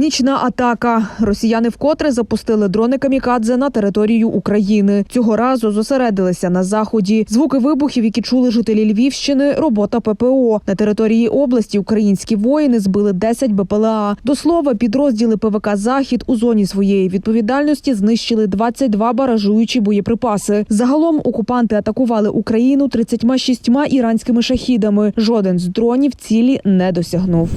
Нічна атака. Росіяни вкотре запустили дрони камікадзе на територію України. Цього разу зосередилися на заході. Звуки вибухів, які чули жителі Львівщини, робота ППО. На території області українські воїни збили 10 БПЛА. До слова, підрозділи ПВК Захід у зоні своєї відповідальності знищили 22 баражуючі боєприпаси. Загалом окупанти атакували Україну 36 іранськими шахідами. Жоден з дронів цілі не досягнув.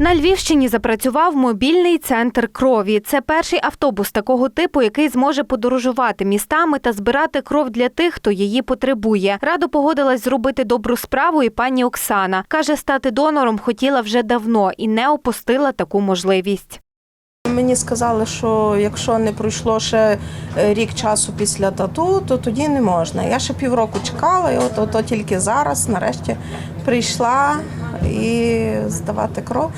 На Львівщині запрацював мобільний центр крові. Це перший автобус такого типу, який зможе подорожувати містами та збирати кров для тих, хто її потребує. Радо погодилась зробити добру справу і пані Оксана. Каже, стати донором хотіла вже давно і не опустила таку можливість. Мені сказали, що якщо не пройшло ще е, рік часу після тату, то тоді не можна. Я ще півроку чекала, і от, от, от тільки зараз, нарешті, прийшла і здавати кров.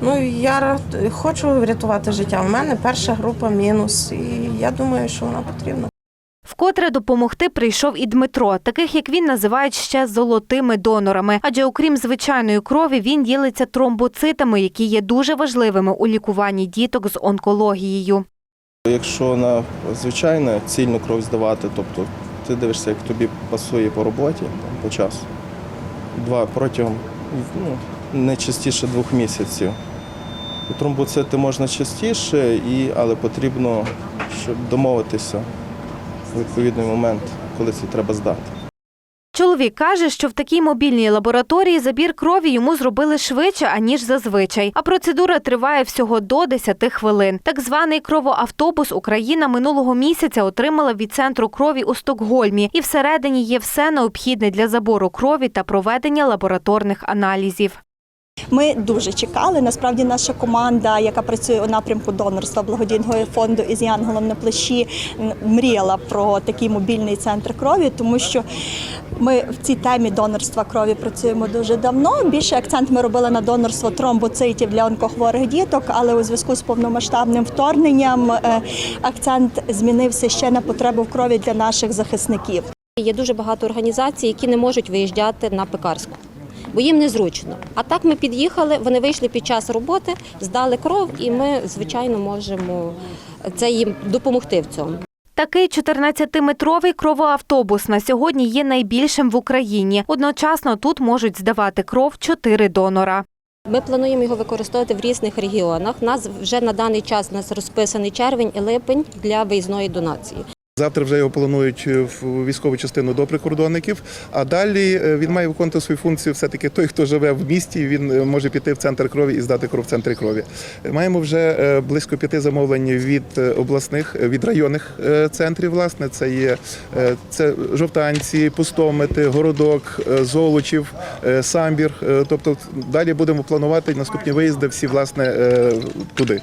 Ну я хочу врятувати життя. У мене перша група мінус, і я думаю, що вона потрібна. Вкотре допомогти прийшов і Дмитро. Таких як він називають ще золотими донорами. Адже окрім звичайної крові, він ділиться тромбоцитами, які є дуже важливими у лікуванні діток з онкологією. Якщо на звичайне цільну кров здавати, тобто ти дивишся, як тобі пасує по роботі по часу. Два протягом ну, не частіше двох місяців. Тромбоцити можна частіше, і, але потрібно щоб домовитися відповідний момент, коли це треба здати. Чоловік каже, що в такій мобільній лабораторії забір крові йому зробили швидше, аніж зазвичай. А процедура триває всього до 10 хвилин. Так званий кровоавтобус Україна минулого місяця отримала від центру крові у Стокгольмі. І всередині є все необхідне для забору крові та проведення лабораторних аналізів. Ми дуже чекали. Насправді, наша команда, яка працює у напрямку донорства благодійного фонду із Янголом на плечі, мріяла про такий мобільний центр крові, тому що ми в цій темі донорства крові працюємо дуже давно. Більше акцент ми робили на донорство тромбоцитів для онкохворих діток, але у зв'язку з повномасштабним вторгненням е, акцент змінився ще на потребу в крові для наших захисників. Є дуже багато організацій, які не можуть виїжджати на пекарську, бо їм незручно. А так ми під'їхали, вони вийшли під час роботи, здали кров, і ми, звичайно, можемо це їм допомогти в цьому. Такий 14-метровий кровоавтобус на сьогодні є найбільшим в Україні. Одночасно тут можуть здавати кров чотири донора. Ми плануємо його використовувати в різних регіонах. У нас вже на даний час у нас розписаний червень і липень для виїзної донації. Завтра вже його планують в військову частину до прикордонників. А далі е, він має виконувати свою функцію. Все таки той, хто живе в місті, він е, може піти в центр крові і здати кров в центрі крові. Маємо вже е, близько п'яти замовлень від е, обласних, е, від районних е, центрів. Власне, це є е, це жовтанці, пустомити, городок, е, золочів, е, самбір. Е, Тобто далі будемо планувати наступні виїзди всі власне е, туди.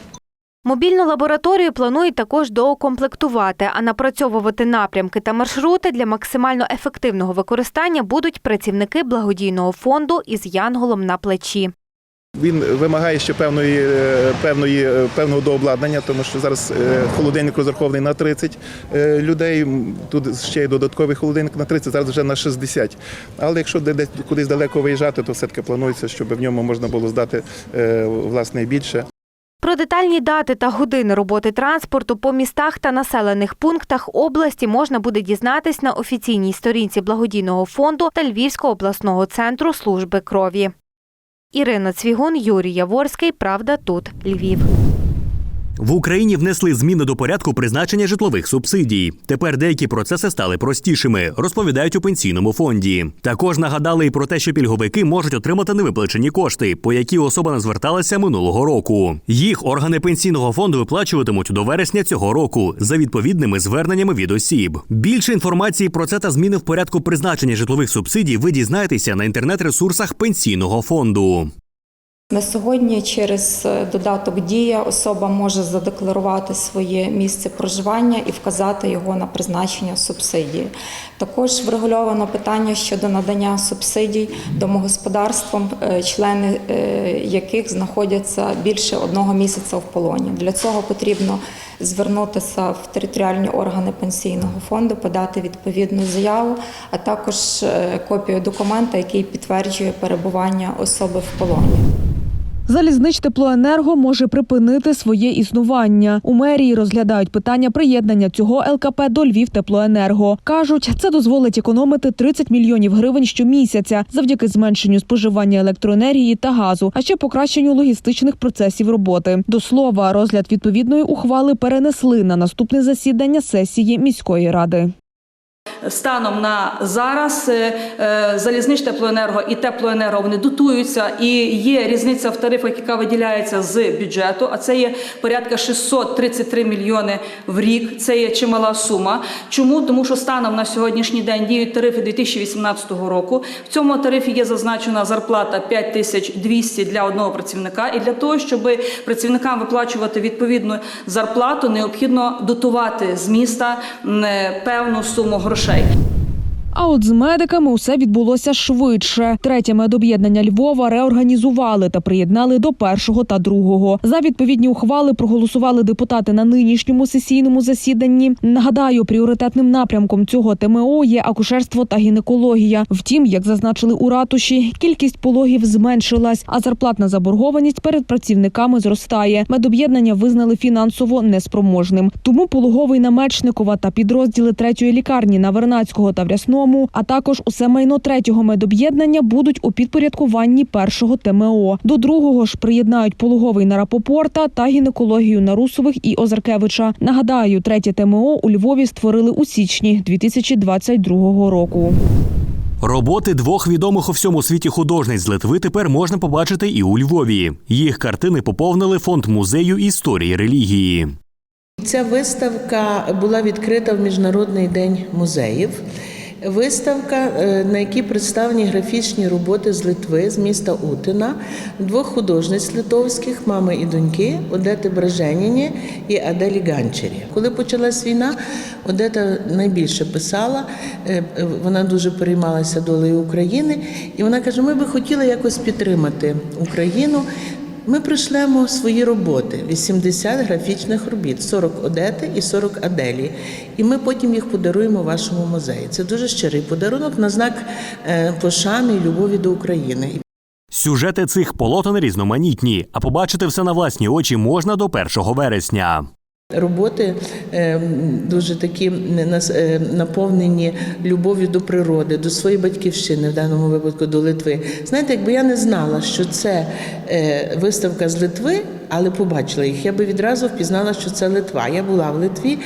Мобільну лабораторію планують також доукомплектувати, а напрацьовувати напрямки та маршрути для максимально ефективного використання будуть працівники благодійного фонду із янголом на плечі. Він вимагає ще певної, е, певної, е, певного дообладнання, тому що зараз е, холодильник розрахований на 30 е, людей. Тут ще є додатковий холодильник на 30, зараз вже на 60. Але якщо десь кудись далеко виїжджати, то все-таки планується, щоб в ньому можна було здати власне більше. Про детальні дати та години роботи транспорту по містах та населених пунктах області можна буде дізнатись на офіційній сторінці благодійного фонду та Львівського обласного центру служби крові. Ірина Цвігун, Юрій Яворський. Правда, тут Львів. В Україні внесли зміни до порядку призначення житлових субсидій. Тепер деякі процеси стали простішими, розповідають у пенсійному фонді. Також нагадали і про те, що пільговики можуть отримати невиплачені кошти, по які особа не зверталася минулого року. Їх органи пенсійного фонду виплачуватимуть до вересня цього року за відповідними зверненнями від осіб. Більше інформації про це та зміни в порядку призначення житлових субсидій ви дізнаєтеся на інтернет-ресурсах пенсійного фонду. На сьогодні через е, додаток Дія особа може задекларувати своє місце проживання і вказати його на призначення субсидії. Також врегульовано питання щодо надання субсидій домогосподарствам, е, члени е, яких знаходяться більше одного місяця в полоні. Для цього потрібно звернутися в територіальні органи пенсійного фонду, подати відповідну заяву, а також копію документа, який підтверджує перебування особи в полоні. Залізнич теплоенерго може припинити своє існування. У мерії розглядають питання приєднання цього ЛКП до Львів теплоенерго. кажуть, це дозволить економити 30 мільйонів гривень щомісяця завдяки зменшенню споживання електроенергії та газу, а ще покращенню логістичних процесів роботи. До слова, розгляд відповідної ухвали перенесли на наступне засідання сесії міської ради. Станом на зараз е, е, залізнич теплоенерго і теплоенерго вони дотуються, і є різниця в тарифах, яка виділяється з бюджету. А це є порядка 633 мільйони в рік. Це є чимала сума. Чому? Тому що станом на сьогоднішній день діють тарифи 2018 року. В цьому тарифі є зазначена зарплата 5200 для одного працівника. І для того, щоб працівникам виплачувати відповідну зарплату, необхідно дотувати з міста е, певну суму грошей. crochê. А от з медиками усе відбулося швидше. Третє медоб'єднання Львова реорганізували та приєднали до першого та другого. За відповідні ухвали проголосували депутати на нинішньому сесійному засіданні. Нагадаю, пріоритетним напрямком цього ТМО є акушерство та гінекологія. Втім, як зазначили у ратуші, кількість пологів зменшилась, а зарплатна заборгованість перед працівниками зростає. Медоб'єднання визнали фінансово неспроможним. Тому пологовий на Мечникова та підрозділи третьої лікарні на Вернацького та Врясному, а також усе майно третього медоб'єднання будуть у підпорядкуванні першого ТМО. До другого ж приєднають пологовий на Рапопорта та гінекологію на Русових і Озаркевича. Нагадаю, третє ТМО у Львові створили у січні 2022 року. Роботи двох відомих у всьому світі художниць з Литви тепер можна побачити і у Львові. Їх картини поповнили фонд музею історії релігії. Ця виставка була відкрита в Міжнародний день музеїв. Виставка, е, на якій представлені графічні роботи з Литви, з міста Утина, двох художниць литовських, мами і доньки, Одети Браженіні і Аделі Ганчері. Коли почалась війна, Одета найбільше писала, е, вона дуже переймалася долею України, і вона каже: ми би хотіли якось підтримати Україну. Ми прийшлемо свої роботи 80 графічних робіт, 40 Одети і 40 Аделі. І ми потім їх подаруємо вашому музеї. Це дуже щирий подарунок на знак е, пошани і любові до України. Сюжети цих полотен різноманітні, а побачити все на власні очі можна до 1 вересня. Роботи е, дуже такі е, наповнені любов'ю до природи, до своєї батьківщини, в даному випадку до Литви. Знаєте, якби я не знала, що це е, виставка з Литви, але побачила їх, я би відразу впізнала, що це Литва. Я була в Литві,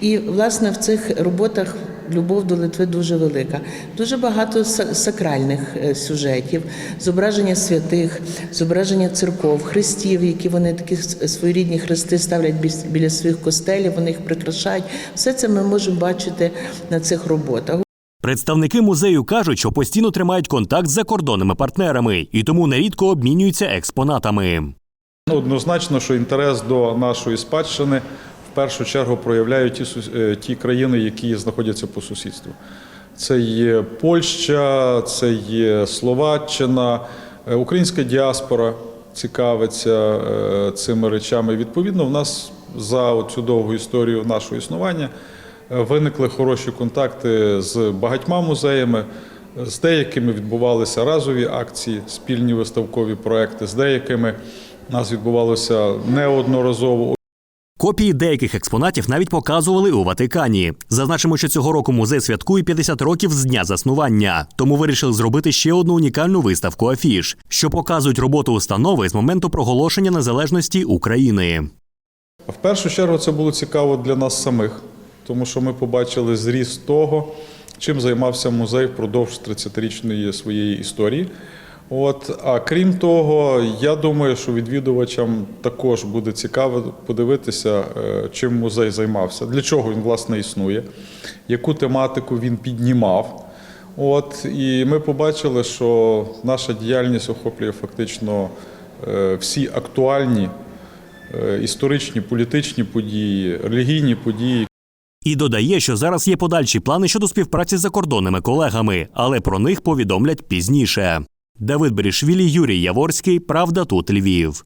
і власне в цих роботах. Любов до Литви дуже велика. Дуже багато сакральних е, сюжетів, зображення святих, зображення церков, хрестів, які вони такі своєрідні хрести ставлять біс- біля своїх костелів, вони їх прикрашають. Все це ми можемо бачити на цих роботах. Представники музею кажуть, що постійно тримають контакт з закордонними партнерами і тому нерідко обмінюються експонатами. Ну, Однозначно, що інтерес до нашої спадщини першу чергу проявляють ті, е, ті країни, які знаходяться по сусідству. Це є Польща, це є Словаччина, е, українська діаспора цікавиться е, цими речами. Відповідно, в нас за цю довгу історію нашого існування виникли хороші контакти з багатьма музеями. З деякими відбувалися разові акції, спільні виставкові проекти, з деякими у нас відбувалося неодноразово. Копії деяких експонатів навіть показували у Ватикані. Зазначимо, що цього року музей святкує 50 років з дня заснування, тому вирішили зробити ще одну унікальну виставку афіш, що показують роботу установи з моменту проголошення незалежності України. В першу чергу це було цікаво для нас самих, тому що ми побачили зріст того, чим займався музей впродовж 30-річної своєї історії. От, а крім того, я думаю, що відвідувачам також буде цікаво подивитися, е, чим музей займався, для чого він власне існує, яку тематику він піднімав. От, і ми побачили, що наша діяльність охоплює фактично е, всі актуальні е, історичні, політичні події, релігійні події, І додає, що зараз є подальші плани щодо співпраці з закордонними колегами, але про них повідомлять пізніше. Давид Берішвілі, Юрій Яворський. Правда тут Львів.